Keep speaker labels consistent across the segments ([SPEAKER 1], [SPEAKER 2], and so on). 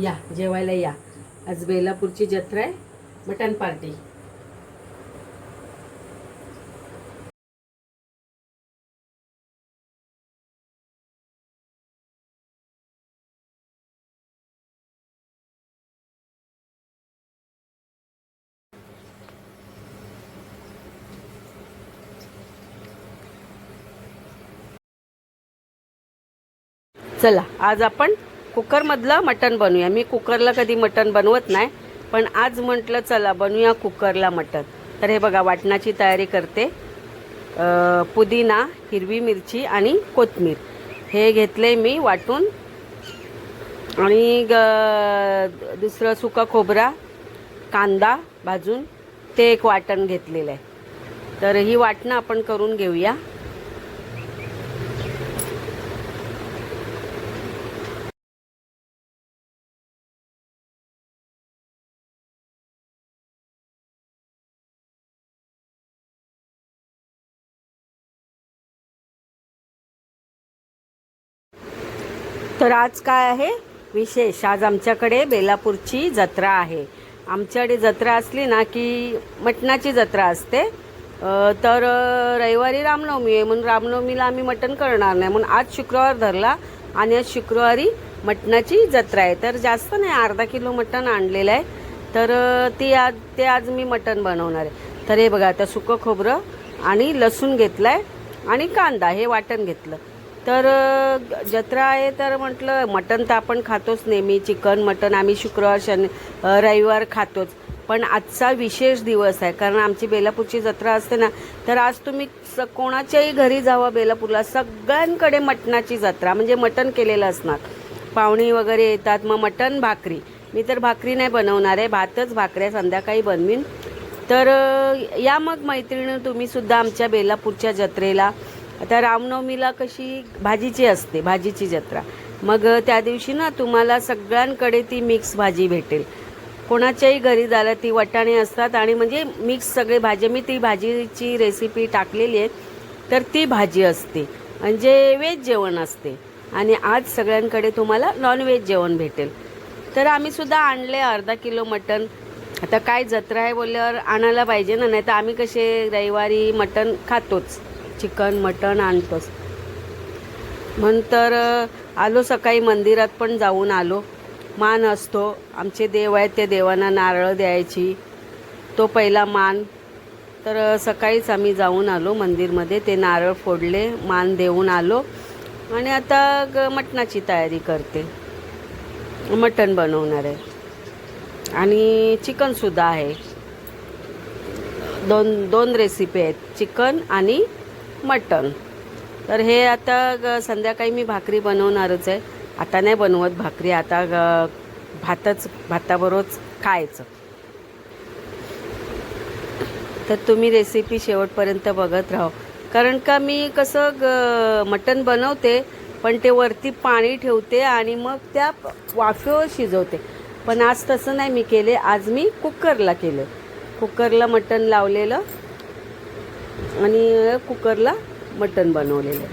[SPEAKER 1] या जेवायला या. आज बेलापूरची जत्रा आहे मटन पार्टी. चला आज आपण कुकरमधलं मटण बनवूया. मी कुकरला कधी मटण बनवत नाही पण आज म्हटलं चला बनवूया कुकरला मटण. तर हे बघा वाटणाची तयारी करते. पुदिना हिरवी मिरची आणि कोथमीर. हे घेतले मी वाटून. आणि ग दुसरं सुका खोबरा कांदा भाजून ते एक वाटण घेतलेलं आहे. तर ही वाटणं आपण करून घेऊया. तर आज काय आहे? विशेष. आज आमच्याकडे बेलापूरची जत्रा आहे. आमच्याकडे जत्रा असली ना की मटणाची जत्रा असते. तर रविवारी रामनवमी आहे. म्हणून रामनवमीला आम्ही मटण करणार नाही. म्हणून आज शुक्रवार धरला आणि आज शुक्रवारी मटणाची जत्रा आहे. तर जास्त नाही अर्धा किलो मटण आणलेलं आहे. तर ती आज ते आज मी मटण बनवणार आहे. तर हे बघा आता सुकं खोबरं आणि लसूण घेतलं आहे आणि कांदा हे वाटण घेतलं. तर जत्रा आहे तर म्हटलं मटण तर आपण खातोच नेहमी. चिकन मटण आम्ही शुक्रवार शनि रविवार खातोच. पण आजचा विशेष दिवस आहे. कारण आमची बेलापूरची जत्रा असते ना तर आज तुम्ही स कोणाच्याही घरी जावा बेलापूरला. सगळ्यांकडे मटणाची जत्रा. म्हणजे मटण केलेलं असणार. पाहुणी वगैरे येतात. मग मटण भाकरी. मी तर भाकरी नाही बनवणार आहे. भातच भाकऱ्या संध्याकाळी बनवीन. तर या मग मैत्रिणी तुम्हीसुद्धा आमच्या बेलापूरच्या जत्रेला आता रामनवमीला कशी भाजीची असते भाजीची जत्रा. मग त्या दिवशी ना तुम्हाला सगळ्यांकडे ती मिक्स भाजी भेटेल. कोणाच्याही घरी झालं ती वटाणे असतात आणि म्हणजे मिक्स सगळे भाजी मी ती भाजीची रेसिपी टाकलेली आहे तर ती भाजी असते. म्हणजे व्हेज जेवण असते. आणि आज सगळ्यांकडे तुम्हाला नॉनव्हेज जेवण भेटेल. तर आम्ही सुद्धा आणले अर्धा किलो मटण. आता काय जत्रा आहे बोलल्यावर आणायला पाहिजे ना नाही तर आम्ही कसे रविवारी मटण खातोच. चिकन मटण आणतोस. नंतर तर आलो सकाळी मंदिरात पण जाऊन आलो. मान असतो. आमचे देव आहेत त्या देवांना नारळ द्यायची. तो पहिला मान. तर सकाळीच आम्ही जाऊन आलो मंदिरमध्ये. ते नारळ फोडले मान देऊन आलो. आणि आता ग मटणाची तयारी करते. मटण बनवणार आहे. आणि चिकनसुद्धा आहे. दोन दोन रेसिपी आहेत. चिकन आणि मटण तर हे आता ग- संध्याकाळी मी भाकरी बनवणारच आहे. आता नाही बनवत भाकरी आता ग- भातच भाताबरोबरच खायचं. तर तुम्ही रेसिपी शेवटपर्यंत बघत राहो. कारण का मी कसं ग मटण बनवते पण ते वरती पाणी ठेवते आणि मग त्या वाफेवर शिजवते. पण आज तसं नाही मी केले आज मी कुकरला केलं. कुकरला मटण लावलेलं. आणि कुकरला मटण बनवलेलं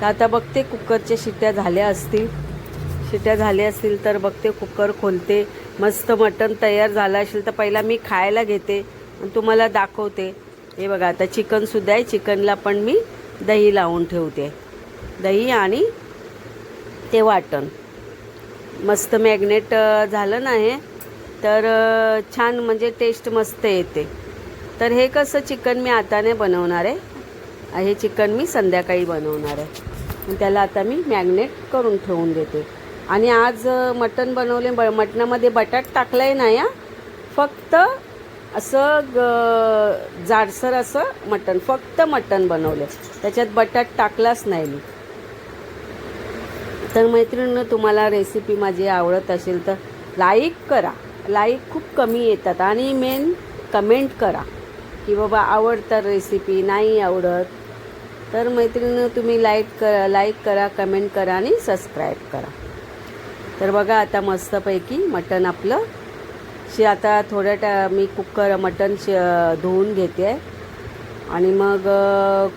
[SPEAKER 1] तर आता बघते कुकरच्या शिट्ट्या झाल्या असतील. शिट्ट्या झाल्या असतील तर बघते कुकर खोलते. मस्त मटण तयार झालं असेल तर पहिला मी खायला घेते आणि तुम्हाला दाखवते. हे बघा आता चिकनसुद्धा आहे. चिकनला पण मी दही लावून ठेवते. दही आणि ते वाटण. मस्त मॅग्नेट झालं ना हे? तर छान म्हणजे टेस्ट मस्त येते. तर हे कसं चिकन मी आताने बनवणार आहे? हे चिकन मी संध्याकाळी बनवणार आहे. त्याला आता मी मॅग्नेट करून ठेवून देते. आणि आज मटण बनवले ब मटणामध्ये बटाट टाकलं आहे नाही या? फक्त असं ग जाडसर असं मटण फक्त मटण बनवलं. त्याच्यात बटाट टाकलाच नाही मी. तर मैत्रिणीनं तुम्हाला रेसिपी माझी आवडत असेल तर लाईक करा. लाईक खूप कमी येतात. आणि मेन कमेंट करा. की बाबा आवडतात रेसिपी नाही आवडत तर मैत्रिणीनं तुम्ही लाईक करा लाईक करा कमेंट करा आणि सबस्क्राईब करा. तर बघा आता मस्तपैकी मटण आपलं. शि आता थोड्या टा मी कुकर मटण शि धुवून घेते. आहे आणि मग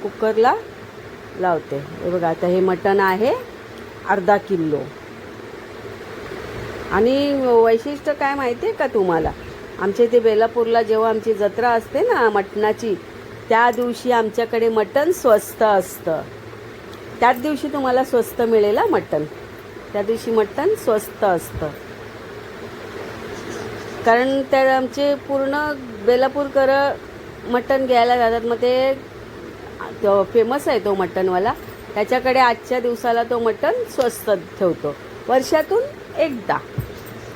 [SPEAKER 1] कुकरला लावते. हे बघा आता हे मटण आहे अर्धा किलो. आणि वैशिष्ट्य काय माहिती आहे का तुम्हाला? आमच्या इथे बेलापूरला जेव्हा आमची जत्रा असते ना मटणाची त्या दिवशी आमच्याकडे मटण स्वस्त असतं. त्याच दिवशी तुम्हाला स्वस्त मिळेल मटण. त्या दिवशी मटण स्वस्त असतं. कारण त्या आमचे पूर्ण बेलापूरकर मटण घ्यायला जातात मग ते फेमस आहे तो मटणवाला. त्याच्याकडे आजच्या दिवसाला तो मटण स्वस्त ठेवतो. वर्षातून एकदा.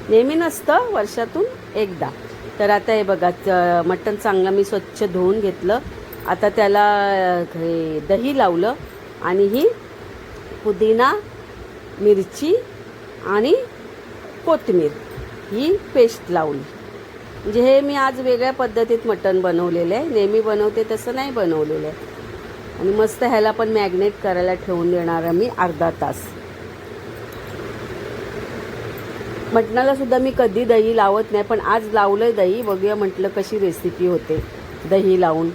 [SPEAKER 1] नेहमी नसतं वर्षातून एकदा. तर आता हे बघा च- मटण चांगलं मी स्वच्छ धुवून घेतलं. आता त्याला हे दही लावलं आणि ही पुदिना मिरची आणि कोथिंबीर ही पेस्ट लावली. म्हणजे हे मी आज वेगळ्या पद्धतीत मटण बनवलेलं आहे. नेहमी बनवते तसं नाही बनवलेलं आहे. आणि मस्त ह्याला पण मॅग्नेट करायला ठेवून देणार आहे मी अर्धा तास. मटणाला सुद्धा मी कधी दही लावत नाही पण आज लावलंय दही. बघूया म्हटलं कशी रेसिपी होते. दही लावून.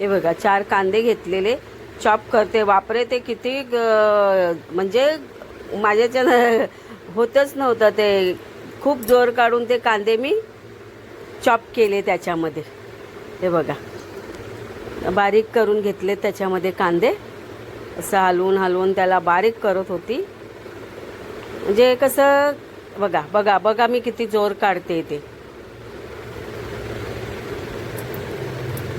[SPEAKER 1] हे बघा चार कांदे घेतलेले. चॉप करते. वापरे ते किती म्हणजे माझ्याच्यानं होतच नव्हतं ते. खूप जोर काढून ते कांदे मी चॉप केले त्याच्यामध्ये. हे बघा. बारीक करून घेतले त्याच्यामध्ये कांदे. असं हलवून हलवून त्याला बारीक करत होती. म्हणजे कसं बघा बघा बघा मी किती जोर काढते ते.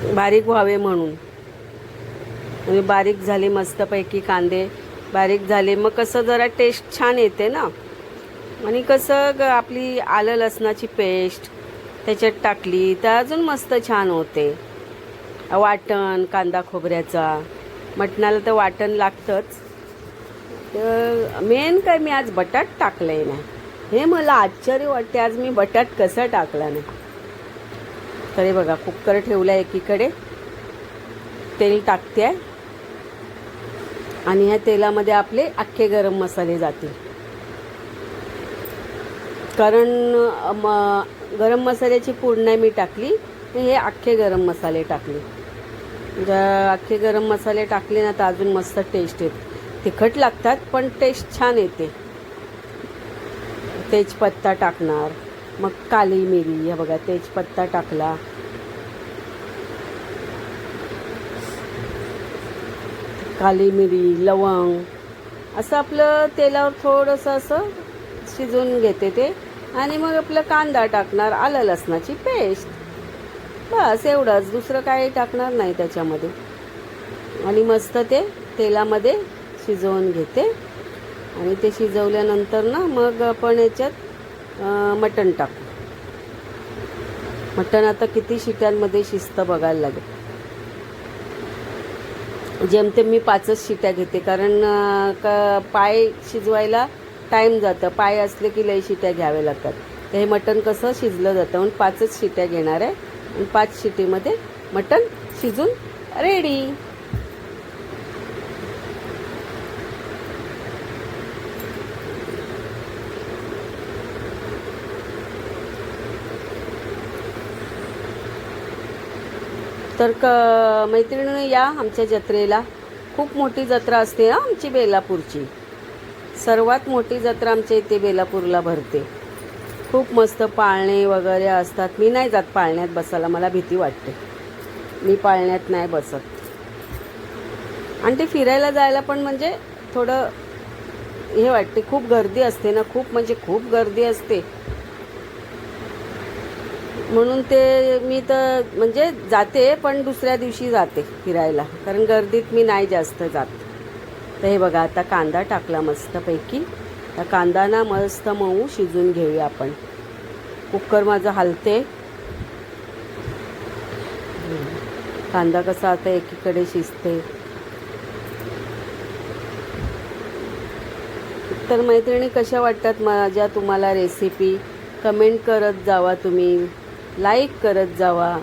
[SPEAKER 1] बारीक व्हावे म्हणून. म्हणजे बारीक झाले मस्तपैकी कांदे बारीक झाले. मग कसं जरा टेस्ट छान येते ना. आणि कसं ग- आपली आलं लसणाची पेस्ट त्याच्यात टाकली तर अजून मस्त छान होते. वाटण कांदा खोबऱ्याचा. मटणाला तर वाटण लागतंच. तर मेन काय मी आज बटाट टाकलं आहे नाही हे मला आश्चर्य वाटते आज मी बटाट कसा टाकला नाही. तरी बघा कुकर ठेवला एकीकडे. तेल टाकते आहे आणि ह्या तेलामध्ये आपले अख्खे गरम मसाले जातील. कारण म गरम मसाल्याची पूर्ण मी टाकली हे अख्खे गरम मसाले टाकले. अख्खे गरम मसाले टाकले ना तर अजून मस्त टेस्ट येते. तिखट लागतात पण टेस्ट छान येते. तेजपत्ता टाकणार. मग काली मिरी ह्या बघा तेजपत्ता टाकला. काली मिरी लवंग असं आपलं तेलावर थोडंसं असं शिजवून घेते ते. आणि मग आपलं कांदा टाकणार आलं लसणाची पेस्ट. बस एवढंच. दुसरं काही टाकणार नाही त्याच्यामध्ये. आणि मस्त ते तेलामध्ये शिजवून घेते. आणि ते शिजवल्यानंतर ना मग आपण याच्यात मटण टाकू. मटण आता किती शिट्यांमध्ये शिजतं बघायला लागेल. जेमतेम मी पाचच शिट्या घेते कारण का पाय शिजवायला टाईम जातं. पाय असले की लई शिट्या घ्याव्या लागतात. तर हे मटण कसं शिजलं जातं? म्हणून पाचच शिट्या घेणार आहे. आणि पाच शिटीमध्ये मटण शिजून रेडी तर क मैत्रिणी या आमच्या जत्रेला. खूप मोठी जत्रा असते हा आमची बेलापूरची. सर्वात मोठी जत्रा आमच्या इथे बेलापूरला भरते. खूप मस्त पाळणे वगैरे असतात. मी नाही जात पाळण्यात बसायला मला भीती वाटते. मी पाळण्यात नाही बसत. आणि ते फिरायला जायला पण म्हणजे थोडं हे वाटते खूप गर्दी असते ना खूप म्हणजे खूप गर्दी असते. म्हणून ते मी तर म्हणजे जाते पण दुसऱ्या दिवशी जाते फिरायला. कारण गर्दीत मी नाही जास्त जात. तर हे बघा आता कांदा टाकला मस्तपैकी. तर कांदा ना मस्त मऊ शिजून घेऊया आपण. कुकर माझं हलते. कांदा कसा आता एकीकडे शिजते. तर मैत्रिणी कशा वाटतात माझ्या तुम्हाला रेसिपी कमेंट करत जावा तुम्ही. लाईक करत जावा.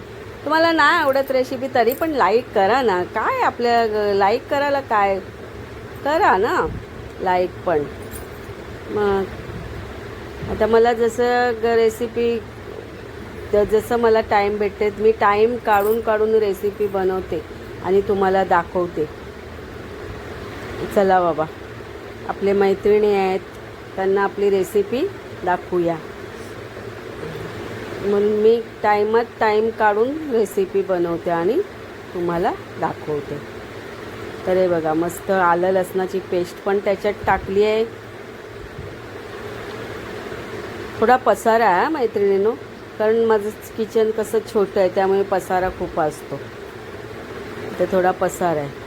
[SPEAKER 1] तुम्हाला नाही आवडत रेसिपी तरी पण लाईक करा ना. काय आपल्या लाईक करायला काय? करा ना लाईक पण. मग आता मला जसं ग रेसिपी जसं मला टाईम भेटते मी टाईम काढून काढून रेसिपी बनवते आणि तुम्हाला दाखवते. चला बाबा. आपले मैत्रिणी आहेत त्यांना आपली रेसिपी दाखवूया. म्हणून मी टाईमात टाईम काढून रेसिपी बनवते आणि तुम्हाला दाखवते. तर हे बघा मस्त आलं लसणाची पेस्ट पण त्याच्यात टाकली आहे. थोडा पसारा आहे मैत्रिणीनो. कारण माझं किचन कसं छोटं आहे त्यामुळे पसारा खूप असतो. ते थोडा पसारा आहे.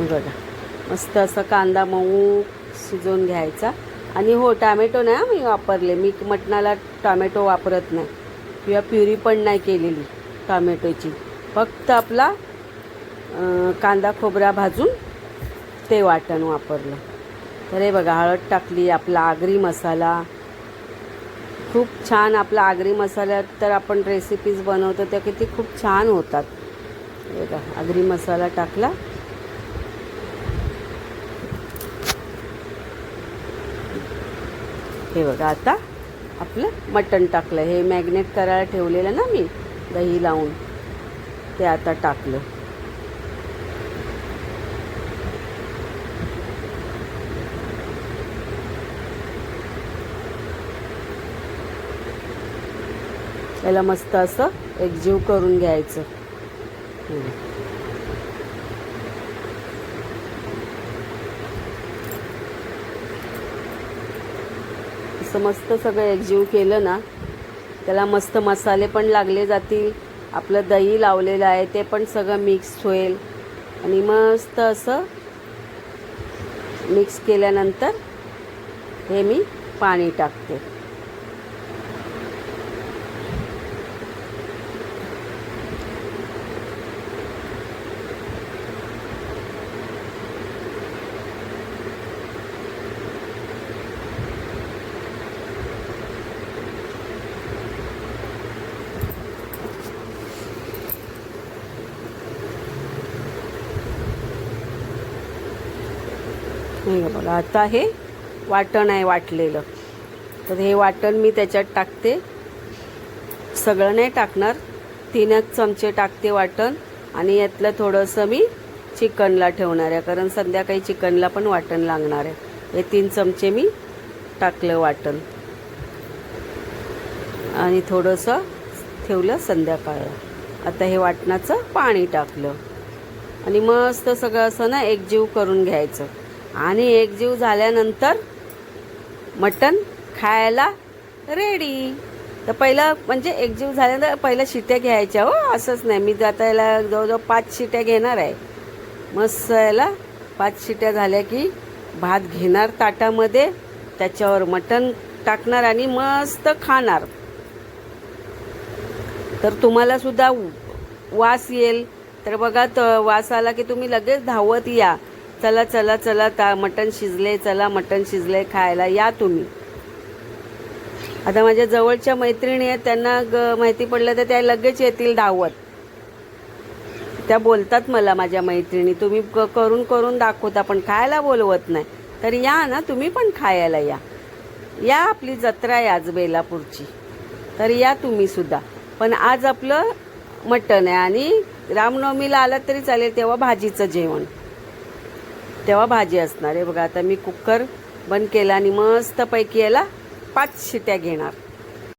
[SPEAKER 1] बघा मस्त असं कांदा मऊ शिजवून घ्यायचा. आणि हो टॅमॅटो नाही मी वापरले. मी मटणाला टॉमॅटो वापरत नाही. किंवा प्युरी पण नाही केलेली टॉमॅटोची. फक्त आपला कांदा खोबरा भाजून ते वाटण वापरलं. तर हे बघा हळद टाकली आपला आगरी मसाला. खूप छान आपला आगरी मसाल्यात तर आपण रेसिपीज बनवतो त्या किती खूप छान होतात. हे बघा आगरी मसाला टाकला. हे बघा आता आपलं मटण टाकलं. हे मॅग्नेट करायला ठेवलेलं ना मी दही लावून ते आता टाकलं. त्याला मस्त असं एकजीव करून घ्यायचं. असं मस्त सगळं एकजीव केलं ना त्याला मस्त मसाले पण लागले जातील आपलं दही लावलेलं आहे ते पण सगळं मिक्स होईल. आणि मस्त असं मिक्स केल्यानंतर हे मी पाणी टाकते. बघा आता हे वाटण आहे वाटलेलं. तर हे वाटण मी त्याच्यात टाकते. सगळं नाही टाकणार. तीनच चमचे टाकते वाटण आणि यातलं थोडंसं मी चिकनला ठेवणार आहे कारण संध्याकाळी चिकनला पण वाटण लागणार आहे. हे तीन चमचे मी टाकलं वाटण. आणि थोडंसं ठेवलं संध्याकाळ आता हे वाटणाचं पाणी टाकलं. आणि मस्त सगळं असं ना एकजीव करून घ्यायचं. आणि एकजीव झाल्यानंतर मटण खायला रेडी तर पहिलं म्हणजे एकजीव झाल्यानंतर पहिलं शिट्या घ्यायच्या हो असंच नाही. मी आता याला जवळजवळ पाच शिट्या घेणार आहे. मस्त याला पाच शिट्या झाल्या की भात घेणार ताटामध्ये त्याच्यावर मटण टाकणार आणि मस्त खाणार. तर तुम्हाला सुद्धा वास येईल. तर बघा तर वास आला की तुम्ही लगेच धावत या. चला चला चला ता मटण शिजले चला मटण शिजले खायला. या तुम्ही. आता माझ्या जवळच्या मैत्रिणी आहेत त्यांना ग माहिती पडलं तर त्या लगेच येतील धावत त्या बोलतात मला माझ्या मैत्रिणी तुम्ही क करून करून दाखवता पण खायला बोलवत नाही. तर या ना तुम्ही पण खायला या. या आपली जत्रा आहे आज बेलापूरची. तर या तुम्ही सुद्धा. पण आज आपलं मटण आहे आणि रामनवमीला आलं तरी चालेल तेव्हा भाजीचं जेवण. तेव्हा भाजी असणार आहे. बघा आता मी कुकर बंद केला आणि मस्तपैकी याला पाच शिट्या घेणार.